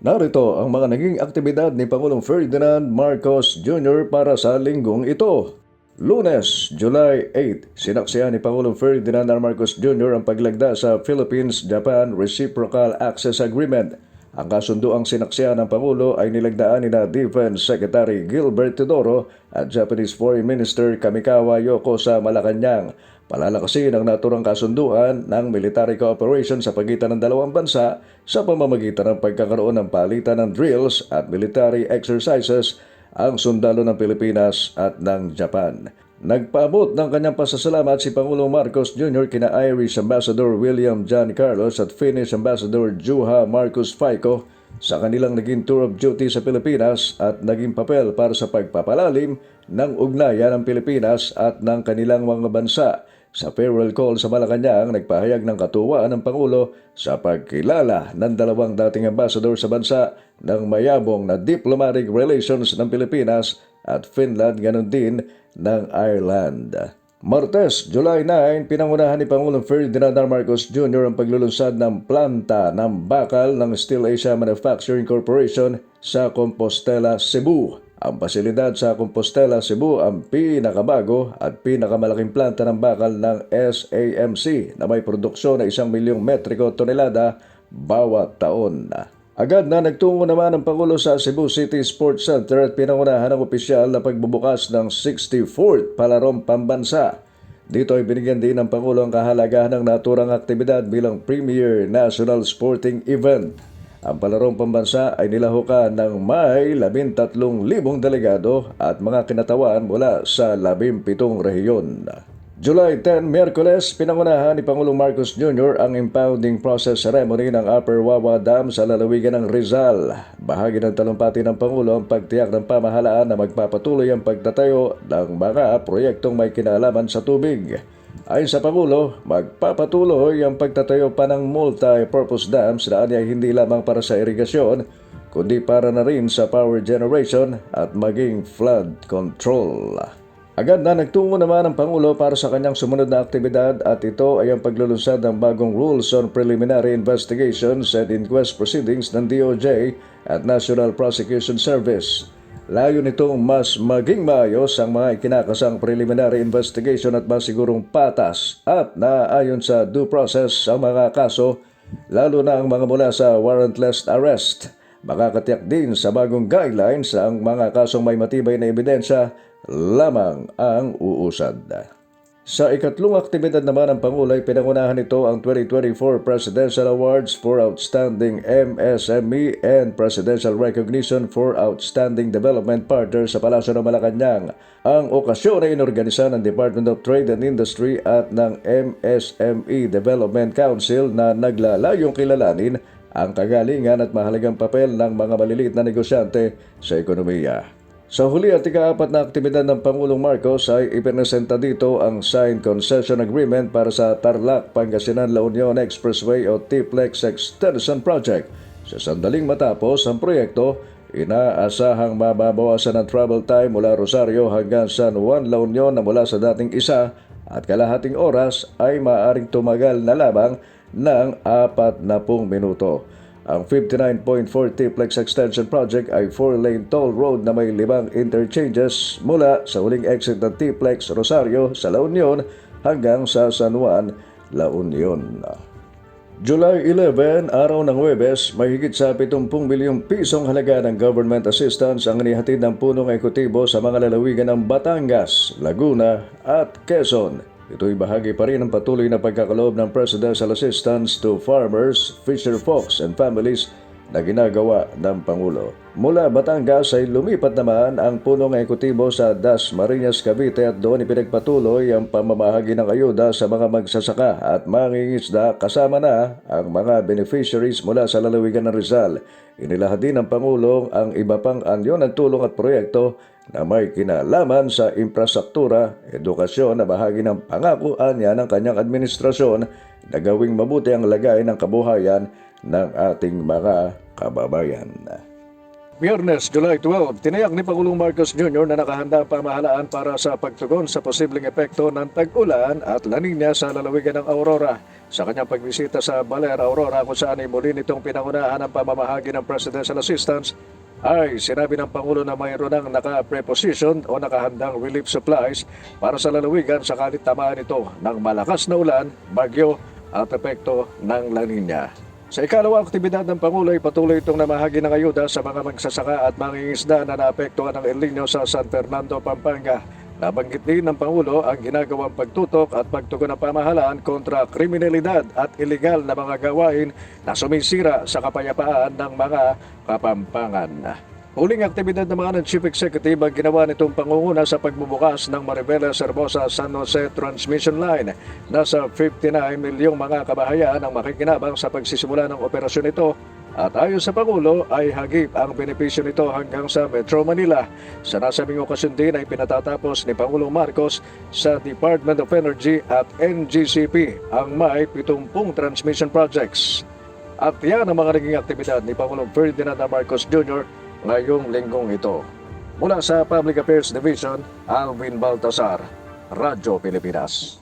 Narito ang mga naging aktibidad ni Pangulong Ferdinand Marcos Jr. para sa linggong ito. Lunes, July 8, sinaksihan ni Pangulong Ferdinand R. Marcos Jr. ang paglagda sa Philippines-Japan Reciprocal Access Agreement. Ang kasunduang sinaksihan ng Pangulo ay nilagdaan ni na Defense Secretary Gilbert Teodoro at Japanese Foreign Minister Kamikawa Yoko sa Malacanang. Palalakasin ang naturang kasunduan ng military cooperation sa pagitan ng dalawang bansa sa pamamagitan ng pagkakaroon ng palitan ng drills at military exercises ang sundalo ng Pilipinas at ng Japan. Nagpaabot ng kanyang pasasalamat si Pangulong Marcos Jr. kina Irish Ambassador William John Carlos at Finnish Ambassador Juha Marcos Fico sa kanilang naging tour of duty sa Pilipinas at naging papel para sa pagpapalalim ng ugnayan ng Pilipinas at ng kanilang mga bansa. Sa farewell call sa Malacanang, nagpahayag ng katuwaan ng Pangulo sa pagkilala ng dalawang dating ambassador sa bansa ng mayabong na diplomatic relations ng Pilipinas at Finland ganon din ng Ireland. Martes, July 9, pinangunahan ni Pangulong Ferdinand R. Marcos Jr. ang paglulunsad ng planta ng bakal ng Steel Asia Manufacturing Corporation sa Compostela, Cebu. Ang pasilidad sa Compostela, Cebu ang pinakabago at pinakamalaking planta ng bakal ng SAMC na may produksyon na isang milyong metriko tonelada bawat taon. Agad na nagtungo naman ang Pangulo sa Cebu City Sports Center at pinangunahan ng opisyal na pagbubukas ng 64th Palarong Pambansa. Dito ay binigyan din ng Pangulo ang kahalagahan ng naturang aktibidad bilang premier national sporting event. Ang palarong pambansa ay nilahukan ng may 13,000 delegado at mga kinatawan mula sa 17 rehiyon. July 10, Miyerkules, pinangunahan ni Pangulong Marcos Jr. ang impounding process ceremony ng Upper Wawa Dam sa lalawigan ng Rizal. Bahagi ng talumpati ng Pangulo ang pagtiyak ng pamahalaan na magpapatuloy ang pagtatayo ng mga proyektong may kinalaman sa tubig. Ayon sa Pangulo, magpapatuloy ang pagtatayo pa ng multi-purpose dams na ay hindi lamang para sa irigasyon, kundi para na rin sa power generation at maging flood control. Agad na nagtungo naman ang Pangulo para sa kanyang sumunod na aktibidad at ito ay ang paglulunsad ng bagong rules on preliminary investigations and inquest proceedings ng DOJ at National Prosecution Service. Layo nitong mas maging maayos ang mga ikinakasang preliminary investigation at masigurong patas at naayon sa due process sa mga kaso, lalo na ang mga mula sa warrantless arrest. Makakatiyak din sa bagong guidelines ang mga kasong may matibay na ebidensya lamang ang uusad. Sa ikatlong aktibidad naman ng Pangulo ay pinangunahan nito ang 2024 Presidential Awards for Outstanding MSME and Presidential Recognition for Outstanding Development Partner sa Palasyo ng Malacanang. Ang okasyon ay inorganisa ng Department of Trade and Industry at ng MSME Development Council na naglalayong kilalanin ang kagalingan at mahalagang papel ng mga maliliit na negosyante sa ekonomiya. Sa huli at ikaapat na aktibidad ng Pangulong Marcos ay ipinesenta dito ang Signed Concession Agreement para sa Tarlac, Pangasinan, La Union Expressway o TPLEX Extension Project. Sa sandaling matapos ang proyekto, inaasahang mababawasan ang travel time mula Rosario hanggang San Juan, La Union na mula sa dating isa at kalahating oras ay maaaring tumagal na labang ng 40 minuto. Ang 59.4 T-Plex Extension Project ay 4-lane toll road na may limang interchanges mula sa huling exit ng T-Plex Rosario sa La Union hanggang sa San Juan, La Union. July 11, araw ng Huwebes, may higit sa 70 bilyong pisong halaga ng government assistance ang inihatid ng punong ekotibo sa mga lalawigan ng Batangas, Laguna at Quezon. Ito'y bahagi pa rin ng patuloy na pagkakaloob ng Presidential Assistance to Farmers, Fisher Folks and Families na ginagawa ng Pangulo. Mula Batangas ay lumipat naman ang punong ekotibo sa Das Marinas, Cavite at doon ipinagpatuloy ang pamamahagi ng ayuda sa mga magsasaka at mangingisda kasama na ang mga beneficiaries mula sa lalawigan ng Rizal. Inilahad din ng Pangulo ang iba pang anyo ng tulong at proyekto na may kinalaman sa infrastruktura, edukasyon na bahagi ng pangakuan niya ng kanyang administrasyon na gawing mabuti ang lagay ng kabuhayan ng ating mga kababayan. Biyernes, July 12, tinayak ni Pangulong Marcos Jr. na nakahanda ang pamahalaan para sa pagtugon sa posibleng epekto ng tag-ulan at La Nina sa lalawigan ng Aurora. Sa kanyang pagbisita sa Baler, Aurora, kung saan ay muli nitong pinangunahan ang pamamahagi ng Presidential Assistance, ay sinabi ng Pangulo na mayroon ng naka-preposition o nakahandang relief supplies para sa lalawigan sakalit tamaan ito ng malakas na ulan, bagyo at epekto ng La Nina. Sa ikalawang aktibidad ng Pangulo ay patuloy itong namahagi ng ayuda sa mga magsasaka at mangingisda na naapektuhan ng El Nino sa San Fernando, Pampanga. Nabanggit din ng Pangulo ang ginagawang pagtutok at pagtugon ng pamahalaan kontra kriminalidad at ilegal na mga gawain na sumisira sa kapayapaan ng mga kapampangan. Huling aktibidad naman ng Chief Executive ang ginawa nitong pangunguna sa pagbubukas ng Maribela Cervosa San Jose Transmission Line. Nasa 59 milyong mga kabahayan ang makikinabang sa pagsisimula ng operasyon ito at ayon sa Pangulo ay hagip ang benepisyo nito hanggang sa Metro Manila. Sa nasabing okasyon din ay pinatatapos ni Pangulong Marcos sa Department of Energy at NGCP ang may 70 transmission projects. At yan ang mga naging aktibidad ni Pangulong Ferdinand. Marcos Jr. ngayong linggong ito. Mula sa Public Affairs Division, Alvin Baltasar, Radyo Pilipinas.